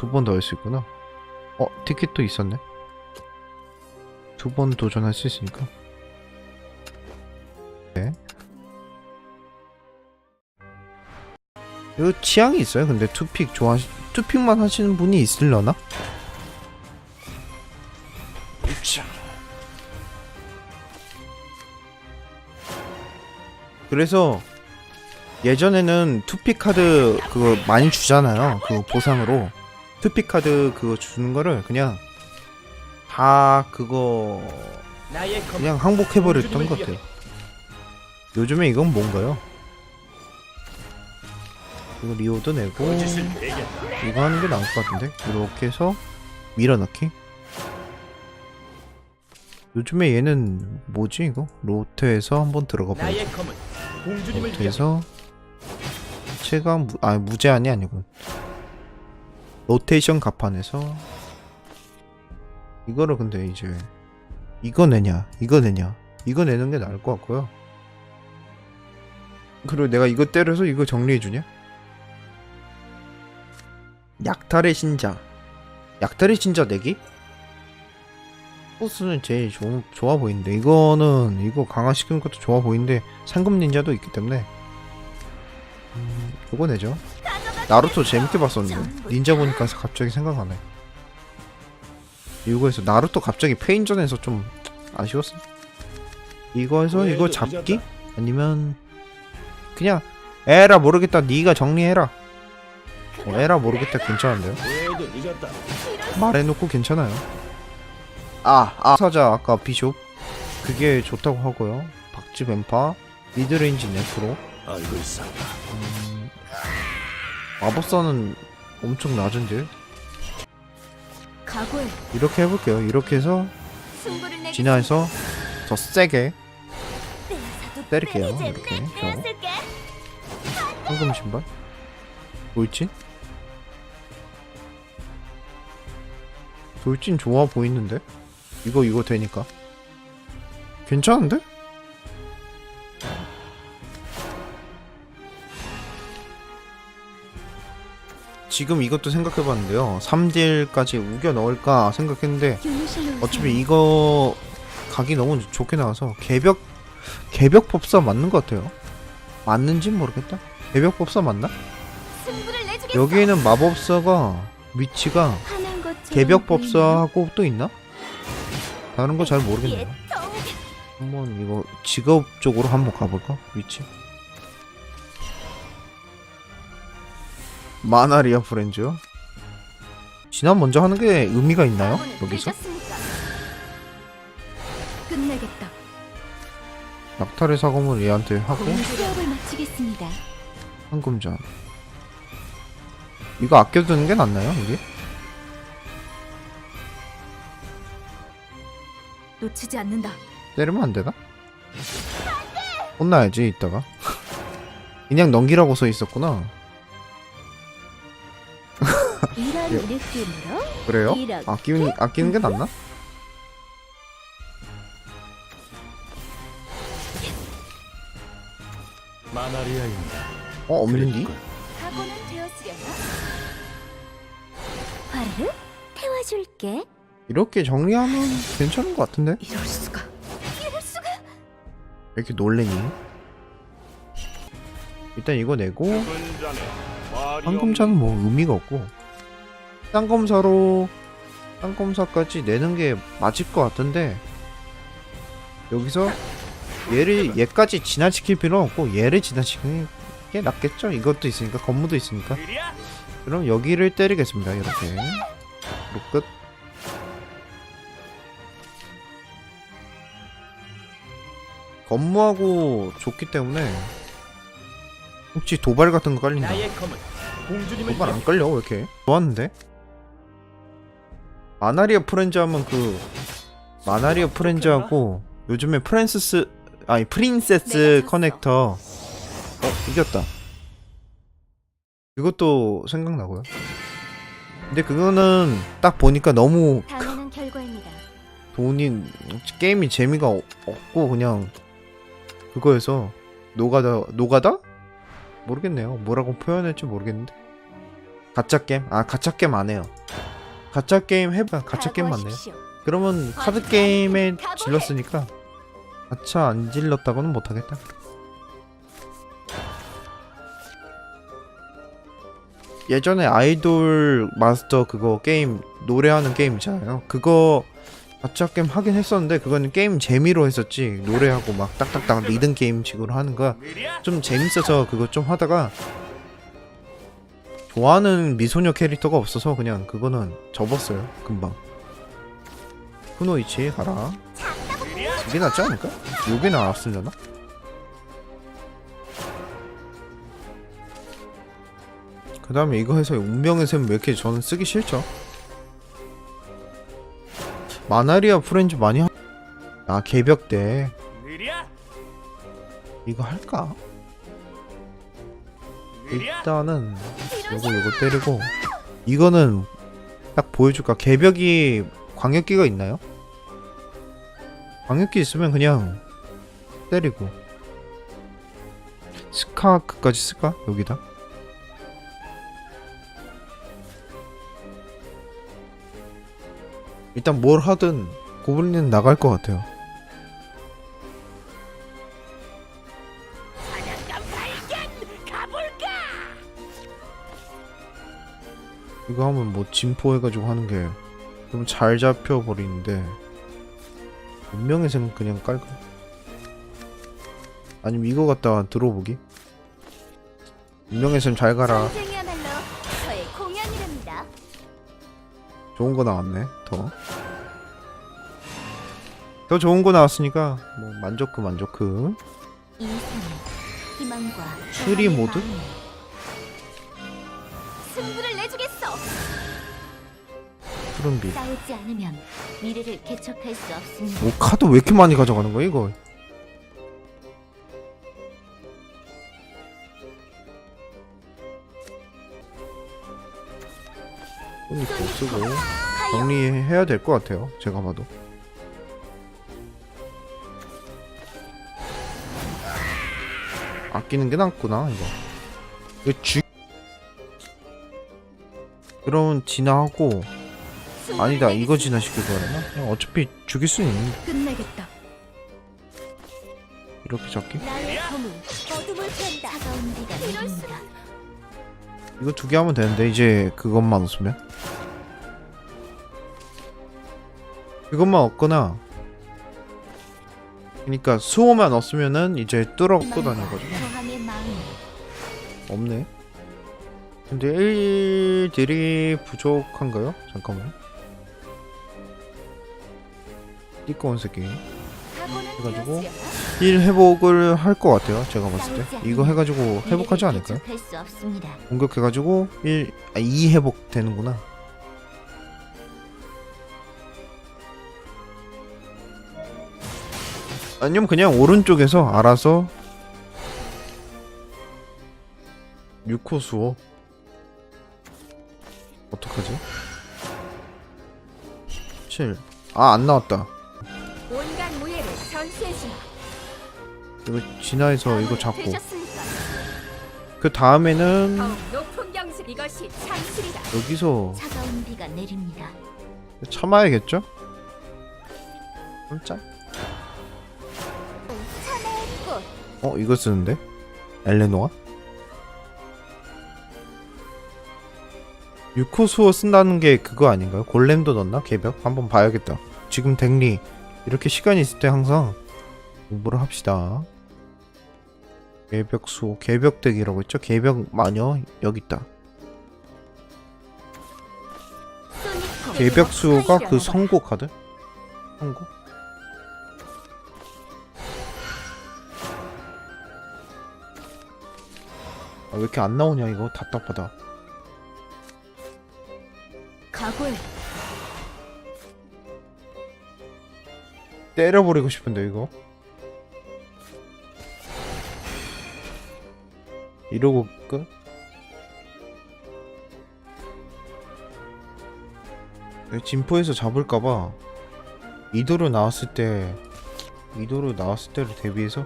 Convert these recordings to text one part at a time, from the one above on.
두 번 더 할 수 있구나. 어, 티켓도 있었네. 두 번 도전할 수 있으니까. 네. 이거 취향이 있어요? 근데 투픽 좋아, 투픽만 하시는 분이 있으려나? 그래서 예전에는 투픽 카드 그거 많이 주잖아요. 그 보상으로 투픽 카드 그거 주는 거를 그냥 다 그거 그냥 항복해버렸던 것 같아요. 요즘에 이건 뭔가요? 이거 리오도 내고. 이거 하는 게 나을 것 같은데 이렇게 해서 밀어넣기 요즘에 얘는 뭐지 이거? 로트에서 한번 들어가 봐요 로트에서 체감 무, 아 무제한이 아니고 로테이션 가판에서 이거를 근데 이제 이거 내냐 이거 내냐 이거 내는 게 나을 것 같고요. 그리고 내가 이거 때려서 이거 정리해주냐? 약탈의 신자. 약탈의 신자 내기? 보스는 제일 좋, 좋아 보이는데. 이거는 이거 강화시키는 것도 좋아 보이는데 상금 닌자도 있기 때문에. 음, 이거 내죠 나루토 재밌게 봤었는데. 닌자 보니까 갑자기 생각나네. 이거에서 나루토 갑자기 페인전에서 좀 아쉬웠어. 이거에서 이거 잡기? 아니면 그냥 에라 모르겠다. 네가 정리해라. 어, 에라 모르겠다. 괜찮은데요? 말해놓고 괜찮아요. 아, 아, 사자 아까 비숍. 그게 좋다고 하고요. 박쥐 뱀파. 미드레인지 네프로. 알고. 음, 마법사는 엄청 낮은 딜 각오해. 이렇게 해볼게요. 이렇게 해서 진화해서 더 세게 빼앗아도 때릴게요. 이렇게 저 빼앗을게. 황금 신발 돌진 돌진 좋아 보이는데 이거 이거 되니까 괜찮은데? 지금 이것도 생각해봤는데요 3딜까지 우겨 넣을까 생각했는데 어차피 이거 각이 너무 좋게 나와서 개벽 개벽 법사 맞는 것 같아요 맞는진 모르겠다 개벽 법사 맞나? 여기에는 마법사가 위치가 개벽. 법사하고 또 있나? 다른 거 잘 모르겠네요. 한번 이거 직업 쪽으로 한번 가볼까? 위치. 마나리아 프렌즈요? 진화 먼저 하는 게 의미가 있나요? 여기서? 끝내겠다. 낙탈의 사검을 얘한테 하고 수업을 마치겠습니다. 황금전. 이거 아껴두는 게 낫나요? 이게? 놓치지 않는다. 때리면 안 되나? 혼나야지 이따가 그냥 넘기라고 써 있었구나 이런 예. 그래요? 아끼는, 아끼는 게 낫나? 마나리아입니다. 어 없는디? 각오는 되었으려나? 화르르 태워줄게. 이렇게 정리하면 괜찮은 것 같은데? 이럴 수가. 이럴 수가. 왜 이렇게 놀래니? 일단 이거 내고 황금사는 뭐 의미가 없고 쌍검사로 쌍검사까지 내는 게 맞을 것 같은데 여기서 얘를 얘까지 진화시킬 필요는 없고 얘를 진화시키는 게 낫겠죠? 이것도 있으니까 건무도 있으니까. 그럼 여기를 때리겠습니다 이렇게. 그리고 끝. 건무하고 좋기 때문에 혹시 도발 같은 거 깔린다 도발 안 깔려 왜 이렇게? 좋았는데 마나리아 프렌즈 하면 그 마나리아 프렌즈하고 요즘에 프랜세스 아니 프린세스 졌어. 커넥터 어 이겼다 그것도 생각나고요 근데 그거는 딱 보니까 너무. 돈이 게임이 재미가 없- 없고 그냥 그거에서 노가다 노가다 모르겠네요 뭐라고 표현할지 모르겠는데 가짜 게임? 아 가짜 게임 안 해요. 가짜 게임 해봐. 가짜 게임 맞네. 각오하십시오. 그러면 카드 게임에 질렀으니까 가차 안 질렀다고는 못하겠다. 예전에 아이돌 마스터 그거 게임 노래하는 게임 있잖아요. 그거 가짜 게임 하긴 했었는데 그거는 게임 재미로 했었지 노래하고 막 딱딱딱 리듬 게임 식으로 하는 거야. 좀 재밌어서 그거 좀 하다가 좋아하는 미소녀 캐릭터가 없어서 그냥 그거는 접었어요 금방 쿠노이치 가라 이게 낫지 않을까? 요게 나왔으려나? 그 다음에 이거 해서 운명의 샘 왜 이렇게 저는 쓰기 싫죠? 마나리아 프렌즈 많이 하... 아 개벽대 이거 할까? 일단은 요거 요거 때리고 이거는 딱 보여줄까 개벽이 광역기가 있나요? 광역기 있으면 그냥 때리고 스카크까지 쓸까? 여기다 일단 뭘 하든 고블린은 나갈 것 같아요 진포 해가지고 하는 게 너무 잘 잡혀 버리는데 운명의 샘 그냥 깔까? 아니면 이거 갖다가 들어보기? 운명의 샘잘 가라. 좋은 거 나왔네 더. 더 좋은 거 나왔으니까 뭐 만족크 만족크 이 삶은 희망과 추리 모드? 푸른빛. 싸우지 않으면 미래를 개척할 수 없습니다. 뭐 카드 왜 이렇게 많이 가져가는 거야 이거? 손이 더 쓰고 정리해야 될 것 같아요 제가 봐도. 아끼는 게 낫구나 이거. 이거 주 그러면 진화하고 아니다 이거 진화시킬 거라나 그냥 어차피 죽일 수는 있는데 끝내겠다. 이렇게 잡기 나의 검은 어둠을 편다. 차가운 비가 내립니다. 이거 두 개 하면 되는데 이제 그것만 없으면 그것만 없거나 그러니까 수호만 없으면은 이제 뚫어고 다녀가지고 마음. 없네 근데 1딜이 부족한가요? 잠깐만 띠꺼운 새끼 해가지고? 1 회복을 할 것 같아요 제가 봤을 때 이거 해가지고 회복하지 않을까요? 공격해가지고 1, 아, 2 회복 되는구나. 아니면 그냥 오른쪽에서 알아서 6호 수호 어떡하지? 7. 아, 안 나왔다. 이거 진화해서 이거 잡고. 그 다음에는. 여기서 차가운 비가 내립니다. 참아야겠죠? 깜짝. 어 이거 쓰는데? 엘레노아? 6호 수호 쓴다는 게 그거 아닌가요? 골렘도 넣나? 개벽? 한번 봐야겠다 지금 덱리 이렇게 시간이 있을 때 항상 공부를 합시다 개벽 수호 개벽 덱이라고 했죠? 개벽 마녀 여기 있다 소니코. 개벽 수호가 그 성고 카드? 성고? 아, 왜 이렇게 안 나오냐 이거 답답하다 각오해. 때려버리고 싶은데 이거 이러고 끝? 진포에서 잡을까봐 이도로 나왔을 때 이도로 나왔을 때를 대비해서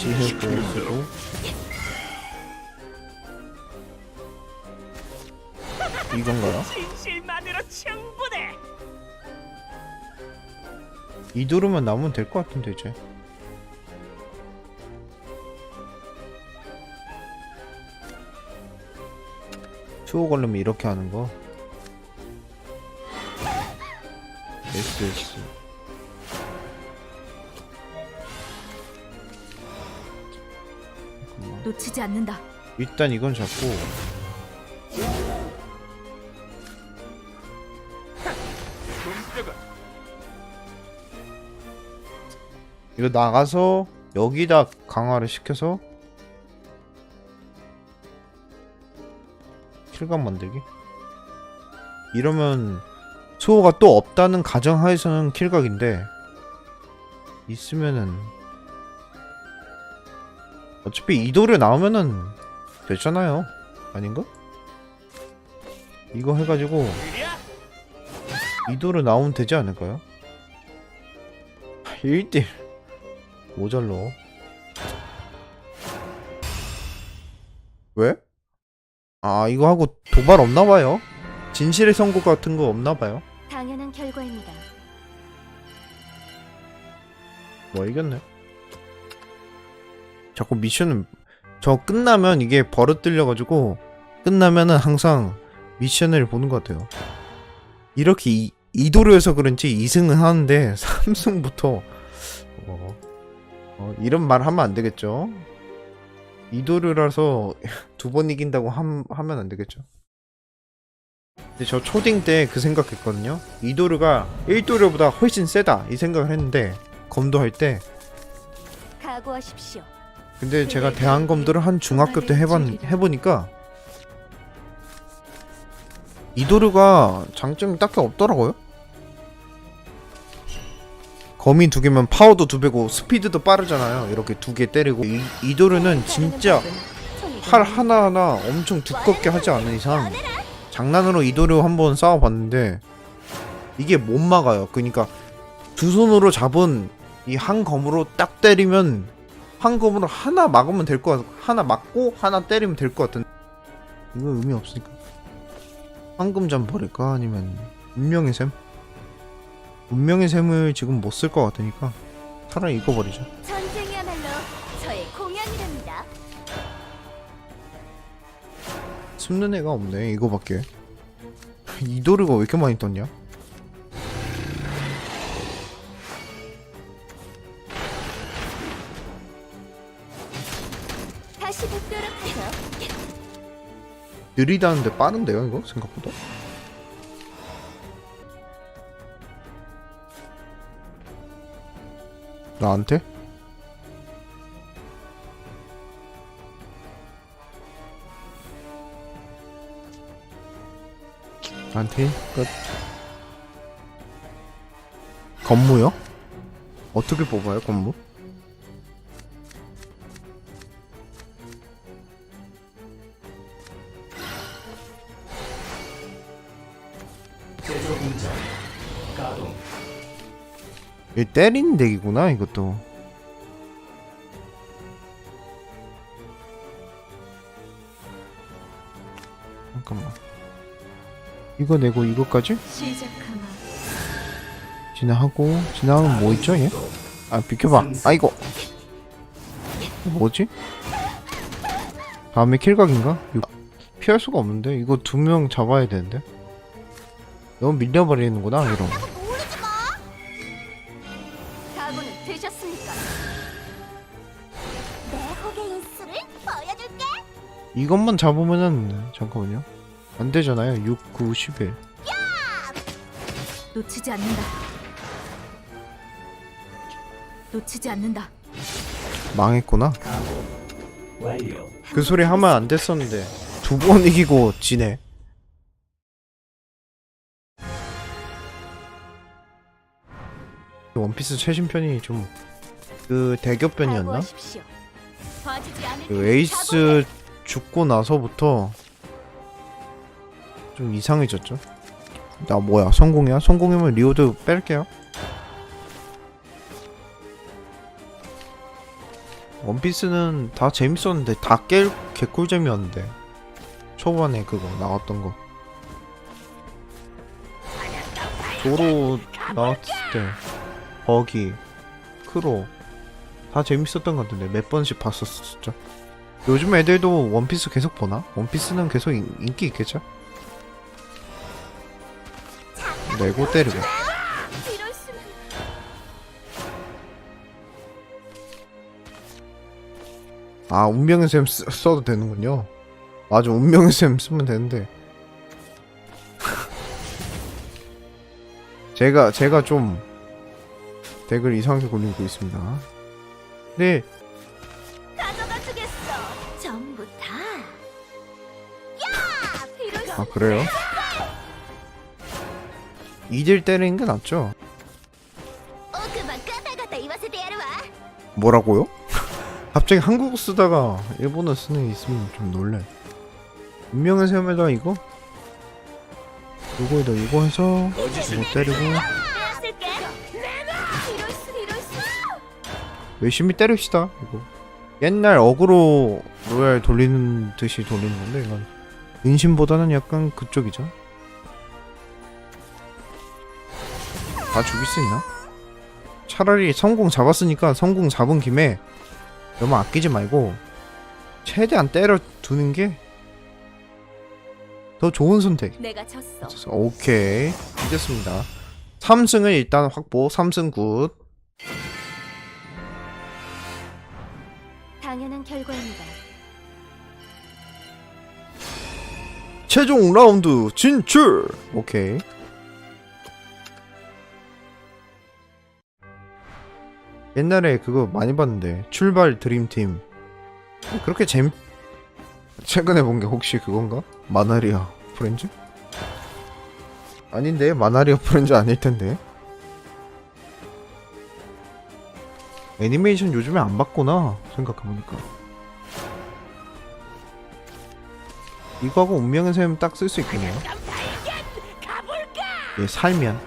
지혜를 쓰고 이건가요? 진실만으로 충 이 도루만 나오면 될 것 같은데 이제 수호 걸리면 이렇게 하는 거 SS. 놓치지 않는다. 일단 이건 잡고 이거 나가서 여기다 강화를 시켜서 킬감 만들기 이러면 수호가 또 없다는 가정하에서는 킬각인데 있으면은 어차피 이도를 나오면은 되잖아요 아닌가? 이거 해가지고 이도를 나오면 되지 않을까요? 1대 모자러 왜? 아 이거 하고 도발 없나봐요. 진실의 선고 같은 거 없나봐요. 당연한 결과입니다. 뭐 이겼네. 자꾸 미션은 저 끝나면 이게 버릇 들려가지고 끝나면은 항상 미션을 보는 것 같아요. 이렇게 이, 이도류여서 그런지 2승은 하는데 3승부터 어, 어, 이런 말 하면 안 되겠죠? 이도류라서 두 번 이긴다고 함, 하면 안 되겠죠? 근데 저 초딩 때 그 생각했거든요. 이도류가 1도류보다 훨씬 세다 이 생각을 했는데 검도할 때 각오하십시오. 근데 제가 대한 검도를 한 중학교 때 해본, 해보니까 이도르가 장점이 딱히 없더라고요 거미 두 개면 파워도 두 배고 스피드도 빠르잖아요 이렇게 두 개 때리고 이, 이도르는 진짜 칼 하나하나 엄청 두껍게 하지 않는 이상 장난으로 이도르 한번 싸워봤는데 이게 못 막아요 그러니까 두 손으로 잡은 이 한 검으로 딱 때리면 한 검으로 하나 막으면 될 것 같, 하나 막고 하나 때리면 될 것 같은. 이거 의미 없으니까. 황금잠 버릴까 아니면 운명의 샘? 운명의 샘을 지금 못 쓸 것 같으니까 차라리 이거 버리자. 전쟁이야말로 저의 공연이랍니다. 숨는 애가 없네 이거밖에. 이도르가 왜 이렇게 많이 떴냐? 다시. 느리다는데 빠른데요 이거 생각보다? 나한테? 나한테 끝 건무요? 어떻게 뽑아요 건무? 얘 때리는 덱이구나 이것도 잠깐만 이거 내고 이거까지? 진화하고 진화하면 뭐 있죠 얘? 아 비켜봐 아이고 뭐지? 다음에 킬각인가? 이거 피할 수가 없는데 이거 두 명 잡아야 되는데 너무 밀려버리는구나 이런 이것만 잡으면은 잠깐만요 안 되잖아요 6, 9, 11 놓치지 않는다. 놓치지 않는다. 망했구나. 그 소리 하면 안 됐었는데 두 번 이기고 지네 원피스 최신 편이 좀 그 대격변이었나? 각오하십시오. 봐주지 않을 그 테니 에이스 죽고 나서부터 좀 이상해졌죠. 나 뭐야 성공이야? 성공이면 리오도 뺄게요. 원피스는 다 재밌었는데 다 깰 개꿀잼이었는데 초반에 그거 나왔던 거 도로 나왔을 때 버기 크로 다 재밌었던 것 같은데 몇 번씩 진짜 요즘 애들도 원피스 계속 보나? 원피스는 계속 인, 인기 있겠죠? 내고 때리고. 아 운명의 샘 쓰, 써도 되는군요 맞아 운명의 샘 쓰면 되는데 제가 제가 좀 덱을 이상하게 굴리고 있습니다 네가 아 그래요? 이들 때리는 게 낫죠 뭐라고요? 갑자기 한국어 쓰다가 일본어 쓰는 게 있으면 좀 놀래 운명의 세움에다 이거? 이거에다 이거 해서 이거 때리고 열심히 때립시다 이거 옛날 어그로 로얄 돌리는 듯이 돌리는 건데 이건 은신보다는 약간 그쪽이죠. 다 죽일 수 있나? 차라리 성공 잡았으니까 성공 잡은 김에 너무 아끼지 말고 최대한 때려 두는 게 더 좋은 선택. 내가 졌어. 오케이. 이겼습니다. 3승을 일단 확보. 3승 굿 최종 라운드 진출! 오케이. 옛날에 그거 많이 봤는데 출발 드림팀 그렇게 재밌 최근에 본 게 혹시 그건가? 마나리아 프렌즈? 아닌데 마나리아 프렌즈 아닐 텐데 애니메이션 요즘에 안 봤구나 생각해보니까 이거하고 운명의 샘딱쓸 수 있겠네요? 얘 살면.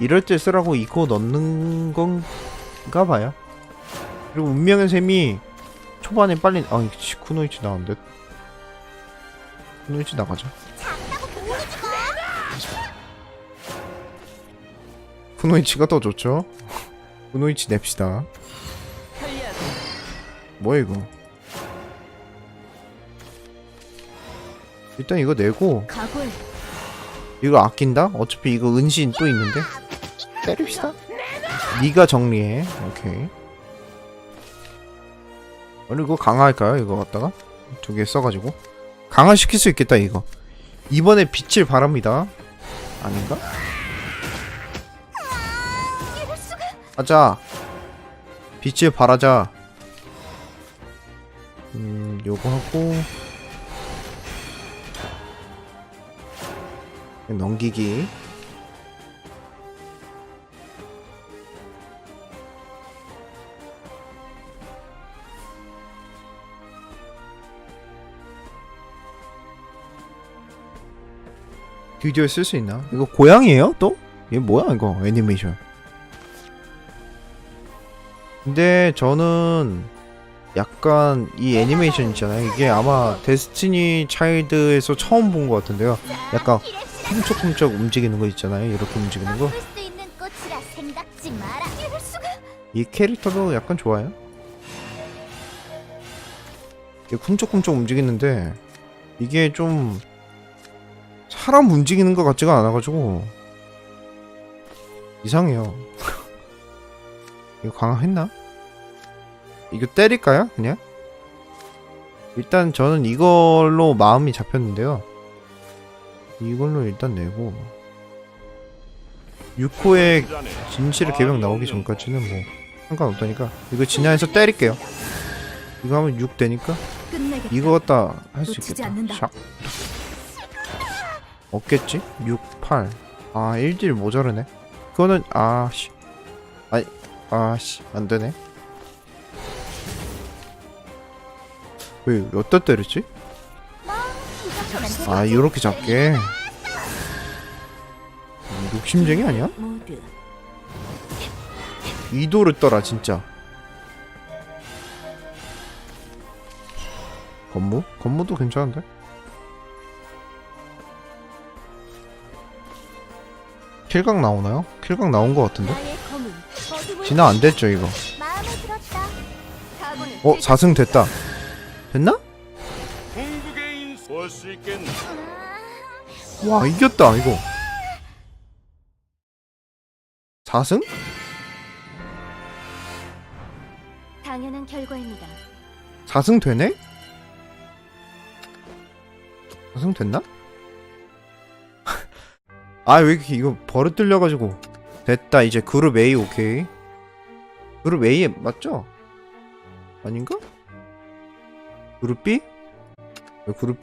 이럴 때 쓰라고 이거 넣는 건가 봐요. 그리고 운명의 샘이 초반에 빨리 아 씨, 쿠노이치 나온대 쿠노이치 나가자 쿠노이치가 더 좋죠? 쿠노이치 냅시다 뭐야 이거? 일단 이거 내고. 이거 아낀다? 어차피 이거 은신 또 있는데? 때립시다. 네가 정리해. 오케이. 아니 이거 강화할까요? 이거 갖다가? 두 개 써가지고. 강화시킬 수 있겠다 이거. 이번에 빛을 바랍니다. 아닌가? 가자. 빛을 바라자 음 요거 하고 넘기기 드디어 쓸 수 있나? 이거 고양이에요? 또? 이게 뭐야 이거 애니메이션 근데 저는 약간 이 애니메이션 있잖아요 이게 아마 데스티니 차일드에서 처음 본 것 같은데요 약간 쿵쩍쿵쩍 움직이는 거 있잖아요 이렇게 움직이는 거. 이 캐릭터도 약간 좋아요. 이게 쿵쩍쿵쩍 움직이는데 이게 좀 사람 움직이는 것 같지가 않아가지고 이상해요. 이거 강화했나? 이거 때릴까요? 그냥? 일단 저는 이걸로 마음이 잡혔는데요. 이걸로 일단 내고 6호의 진실의 개명 나오기 전까지는 뭐 상관없다니까 이거 진화해서 때릴게요 이거 하면 6 되니까. 이거 갖다 할 수 있겠다. 샥 없겠지? 6, 8 아, 1딜 모자르네 그거는 아씨 아이 아씨 안 되네 왜 여기다 때렸지? 아 요렇게 잡게 음, 욕심쟁이 아니야? 2도를 떠라 진짜 건무? 건무도 괜찮은데? 킬각 나오나요? 킬각 나온 것 같은데? 진화 안 됐죠 이거 어? 4승 됐다 됐나? 와 이겼다 이거 4승? 당연한 결과입니다. 4승 되네? 4승 됐나? 아 왜 이렇게 이거 버릇 들려가지고 됐다 이제 그룹 A 오케이 그룹 A 맞죠? 아닌가? 그룹 B? 왜 그룹 B